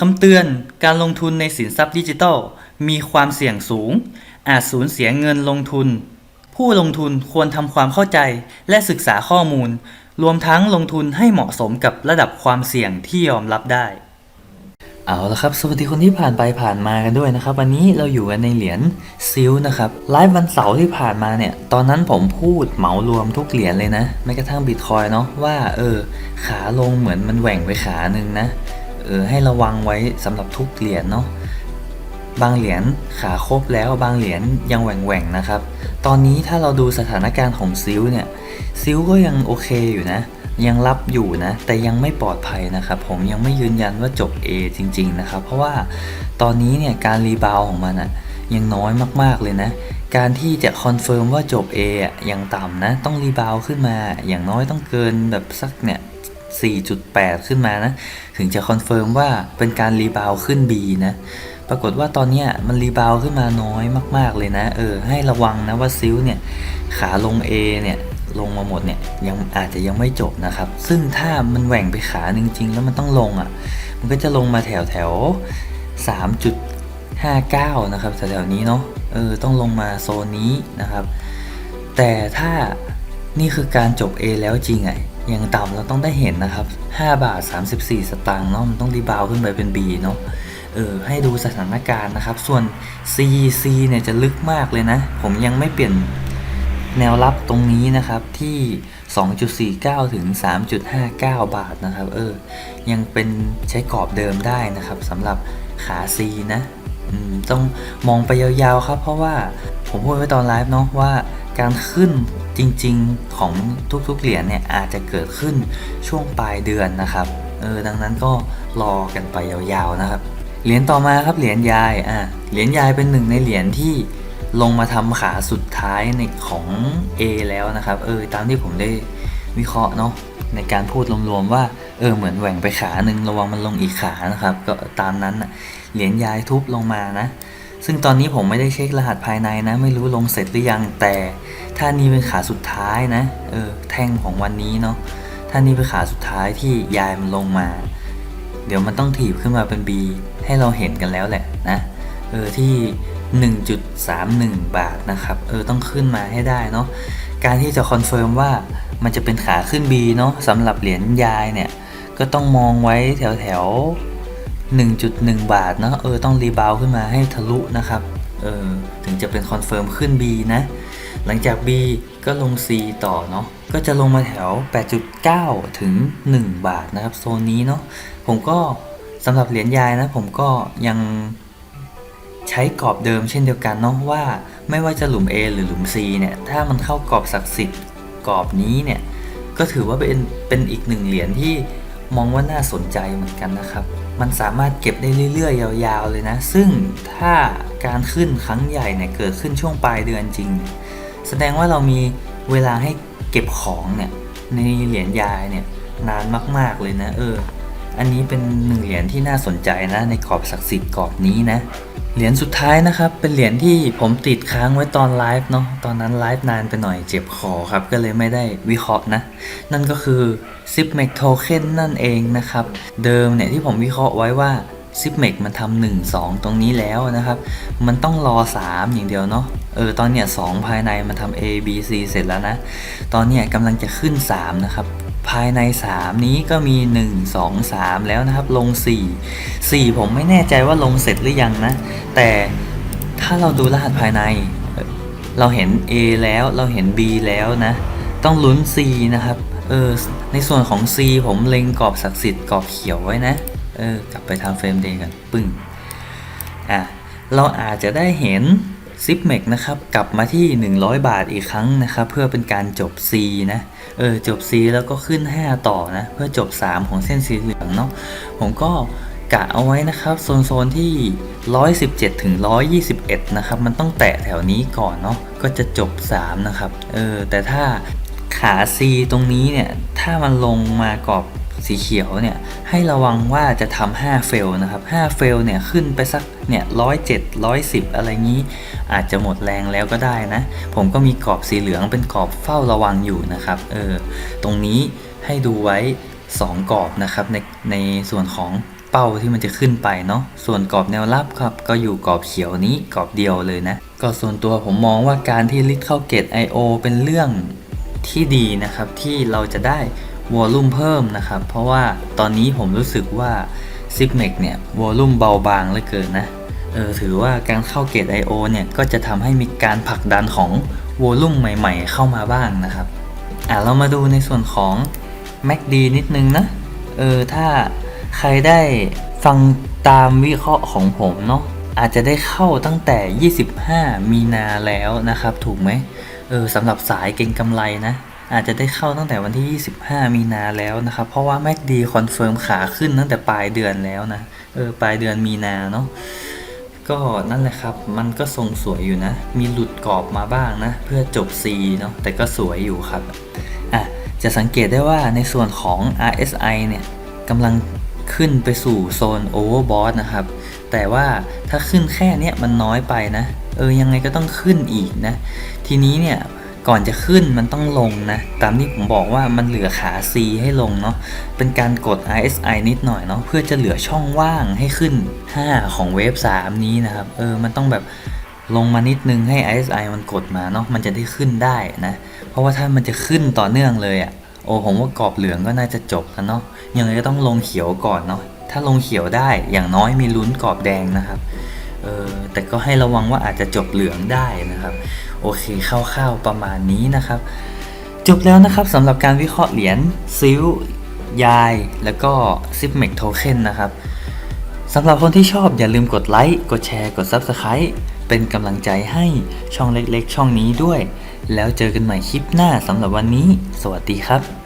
คำเตือนการลงทุนในสินทรัพย์ดิจิทัล มีความเสี่ยงสูง อาจสูญเสียเงินลงทุน ผู้ลงทุนควรทำความเข้าใจและศึกษาข้อมูล รวมทั้งลงทุนให้เหมาะสมกับระดับความเสี่ยงที่ยอมรับได้ เอาละครับ สวัสดีคนที่ผ่านไปผ่านมากันด้วยนะครับ วันนี้เราอยู่กันในเหรียญซิลนะครับไลฟ์วันเสาร์ที่ผ่านมาเนี่ย ตอนนั้นผมพูดเหมารวมทุกเหรียญเลยนะแม้กระทั่งบิตคอยเนาะว่าเออขาลงเหมือนมันแหว่งไปขาหนึ่งนะ เออให้ระวังไว้สำหรับทุกเหรียญเนาะบางเหรียญขาครบแล้วบางเหรียญยังแหว่งๆนะครับ ตอนนี้ถ้าเราดูสถานการณ์ของซิลเนี่ยซิลก็ยังโอเคอยู่นะ ยังรับอยู่นะ แต่ยังไม่ปลอดภัยนะครับ ผมยังไม่ยืนยันว่าจบ A จริง ๆ นะครับ เพราะว่าตอนนี้เนี่ยการรีบาวของมันอะยังน้อยมากๆเลยนะ การที่จะคอนเฟิร์มว่าจบ A อะยังต่ำนะ ต้องรีบาวขึ้นมาอย่างน้อยต้องเกินแบบสักเนี่ย 4.8 ขึ้นมานะ ถึงจะคอนเฟิร์มว่าเป็นการรีบาวขึ้น B นะ ปรากฏว่าตอนนี้มันรีบาวขึ้นมาน้อยมาก ๆ เลยนะ เออ ให้ระวังนะว่าซิลเนี่ย ขาลง A เนี่ยลงมาหมดเนี่ยยังอาจจะยังไม่จบนะครับ ซึ่งถ้ามันแหว่งไปขาหนึ่งจริงๆแล้วมันต้องลงอะ่ะ มันก็จะลงมาแถวแถว3.59 นะครับแถวๆนี้เนาะเออต้องลงมาโซนนี้นะครับ แต่ถ้านี่คือการจบ A แล้วจริงไง ยังต่ำเราต้องได้เห็นนะครับ 5 บาท 34 สตางค์เนาะมันต้องรีบาวขึ้นไปเป็น B เนาะเออให้ดูสถานการณ์นะครับ ส่วน C C เนี่ยจะลึกมากเลยนะ ผมยังไม่เปลี่ยนแนวรับตรงนี้นะครับที่ 2.49 ถึง 3.59 บาทนะครับ เออ ยังเป็นใช้กรอบเดิมได้นะครับสำหรับขา C นะอืมต้องมองไปยาวๆครับ เพราะว่าผมพูดไว้ตอนไลฟ์เนาะว่าการขึ้น จริงๆของทุกๆเหรียญเนี่ยอาจจะเกิดขึ้นช่วงปลายเดือนนะครับเออดังนั้นก็รอกันไปยาวๆนะครับ เหรียญต่อมาครับเหรียญยายอะเหรียญยายเป็นหนึ่งในเหรียญที่ลงมาทำขาสุดท้ายในของ A แล้วนะครับเออตามที่ผมได้วิเคราะห์เนาะในการพูดรวมๆว่าเออเหมือนแหว่งไปขาหนึ่งระวังมันลงอีกขานะครับ ก็ตามนั้นอะเหรียญยายทุบลงมานะ ซึ่งตอนนี้ผมไม่ได้เช็ครหัสภายในนะ ไม่รู้ลงเสร็จหรือยังแต่ถ้านี่เป็นขาสุดท้ายนะเออแท่งของวันนี้เนาะถ้านี่เป็นขาสุดท้ายที่ยายมันลงมา เดี๋ยวมันต้องถีบขึ้นมาเป็น B ให้เราเห็นกันแล้วแหละนะเออที่ 1.31 บาทนะครับเออต้องขึ้นมาให้ได้เนาะการที่จะคอนเฟิร์มว่ามันจะเป็นขาขึ้น B เนาะสำหรับเหรียญยายเนี่ยก็ต้องมองไว้แถวแถว 1.1 บาทเนาะเออต้องรีบาวขึ้นมาให้ทะลุนะครับเออถึงจะเป็นคอนเฟิร์มขึ้น B นะ หลังจาก B ก็ลง C ต่อเนาะก็จะลงมาแถว 8.9 ถึง 1 บาทนะครับ โซนนี้เนาะผมก็สำหรับเหรียญยายนะ ผมก็ยังใช้กรอบเดิมเช่นเดียวกันเนาะว่าไม่ว่าจะหลุม A หรือหลุม C เนี่ยถ้ามันเข้ากรอบศักดิ์สิทธิ์กรอบนี้เนี่ยก็ถือว่าเป็นเป็นอีกหนึ่งเหรียญที่มองว่าน่าสนใจเหมือนกันนะครับ มันสามารถเก็บได้เรื่อยๆ ยาวๆ เลยนะ ซึ่งถ้าการขึ้นครั้งใหญ่เนี่ยเกิดขึ้นช่วงปลายเดือนจริง แสดงว่าเรามีเวลาให้เก็บของเนี่ยในเหรียญยายเนี่ยนานมากๆเลยนะเออ อันนี้เป็นหนึ่งเหรียญที่น่าสนใจนะ ในกรอบศักดิ์สิทธิ์กรอบนี้นะ เหรียญสุดท้ายนะครับ เป็นเหรียญที่ผมติดค้างไว้ตอนไลฟ์เนาะ ตอนนั้นไลฟ์นานไปหน่อยเจ็บคอครับ ก็เลยไม่ได้วิเคราะห์นะ นั่นก็คือ s i p m e c Token นั่นเองนะครับ เดิมเนี่ยที่ผมวิเคราะห์ไว้ว่า s i p m e c มันทำหนึ่งสองตรงนี้แล้วนะครับ มันต้องรอ 3 อย่างเดียวเนาะ เออ ตอนเนี้ยสองภายในมันทำ A B C เสร็จแล้วนะ ตอนเนี้ยกำลังจะขึ้น 3 นะครับายใน 3 นี้ก็มี 1 2 3 แล้วนะครับ ลง 4 4 ผมไม่แน่ใจว่าลงเสร็จหรือยังนะ แต่ถ้าเราดูรหัสภายใน เราเห็น A แล้วเราเห็น B แล้วนะ ต้องลุ้น C นะครับเออในส่วนของ C ผมเล็งกรอบศักดิ์สิทธิ์กรอบเขียวไว้นะเออกลับไปทำเฟรมเดย์กันปึ้งอะเราอาจจะได้เห็น ซิปเมกนะครับกลับมาที่ 100 บาทอีกครั้งนะครับเพื่อเป็นการจบ C นะเออจบ C แล้วก็ขึ้น 5 ต่อนะเพื่อจบ 3 ของเส้นสีเหลืองเนาะผมก็กะเอาไว้นะครับโซนโซนที่ 117ถึง121นะครับมันต้องแตะแถวนี้ก่อนเนาะก็จะจบ 3 นะครับเออแต่ถ้าขา C ตรงนี้เนี่ยถ้ามันลงมากรอบ สีเขียวเนี่ยให้ระวังว่าจะทำ5เฟลนะครับ5เฟลเนี่ยขึ้นไปสักเนี่ย107 110อะไรงี้ อาจจะหมดแรงแล้วก็ได้นะ ผมก็มีกรอบสีเหลืองเป็นกรอบเฝ้าระวังอยู่นะครับเออตรงนี้ให้ดูไว้ 2 กรอบนะครับในในส่วนของเป้าที่มันจะขึ้นไปเนาะส่วนกรอบแนวรับครับ ก็อยู่กรอบเขียวนี้กรอบเดียวเลยนะก็ส่วนตัวผมมองว่าการที่ลิดเข้าเกต I.O. เป็นเรื่องที่ดีนะครับที่เราจะได้ วอลลุ่มเพิ่มนะครับ เพราะว่าตอนนี้ผมรู้สึกว่า s i g m e x เนี่ยวอลลุ่มเบาบางเหลือเกินนะเออถือว่าการเข้าเกต I.O. เนี่ยก็จะทำให้มีการผลักดันของวอลลุ่มใหม่ๆ เข้ามาบ้างนะครับอะเรามาดูในส่วนของ MACD นิดนึงนะเออถ้าใครได้ฟังตามวิเคราะห์ของผมเนาะอาจจะได้เข้าตั้งแต่ 25 มีนาแล้วนะครับ ถูกไหมเออสำหรับสายเก็งกำไรนะ อาจจะได้เข้าตั้งแต่วันที่ 25 มีนาแล้วนะครับ เพราะว่า MACD คอนเฟิร์มขาขึ้นตั้งแต่ปลายเดือนแล้วนะ เออ ปลายเดือนมีนาเนาะ ก็นั่นแหละครับ มันก็ทรงสวยอยู่นะ มีหลุดกรอบมาบ้างนะ เพื่อจบ C เนาะ แต่ก็สวยอยู่ครับ อะ จะสังเกตได้ว่าในส่วนของ RSI เนี่ยกำลังขึ้นไปสู่โซน Overbought นะครับ แต่ว่าถ้าขึ้นแค่เนี้ยมันน้อยไปนะ เออ ยังไงก็ต้องขึ้นอีกนะ ทีนี้เนี่ย ก่อนจะขึ้นมันต้องลงนะ ตามที่ผมบอกว่ามันเหลือขา C ให้ลงเนาะ เป็นการกด RSI นิดหน่อยเนาะ เพื่อจะเหลือช่องว่างให้ขึ้น 5 ของเวฟ 3 นี้นะครับ เออ มันต้องแบบลงมานิดนึงให้ RSI มันกดมาเนาะ มันจะได้ขึ้นได้นะ เพราะว่าถ้ามันจะขึ้นต่อเนื่องเลยอะ่ะ โอ้ผมว่ากรอบเหลืองก็น่าจะจบแล้วเนาะ ยังไงก็ต้องลงเขียวก่อนเนาะ ถ้าลงเขียวได้ อย่างน้อยมีลุ้นกรอบแดงนะครับ เออแต่ก็ให้ระวังว่าอาจจะจบเหลืองได้นะครับ โอเคคร่าวๆประมาณนี้นะครับ จบแล้วนะครับสำหรับการวิเคราะห์เหรียญซิลยาย แล้วก็ซิปเมกโทเค็นนะครับสำหรับคนที่ชอบอย่าลืมกดไลค์ กดแชร์ กด Subscribe เป็นกำลังใจให้ช่องเล็กๆ ช่องนี้ด้วย แล้วเจอกันใหม่คลิปหน้าสำหรับวันนี้ สวัสดีครับ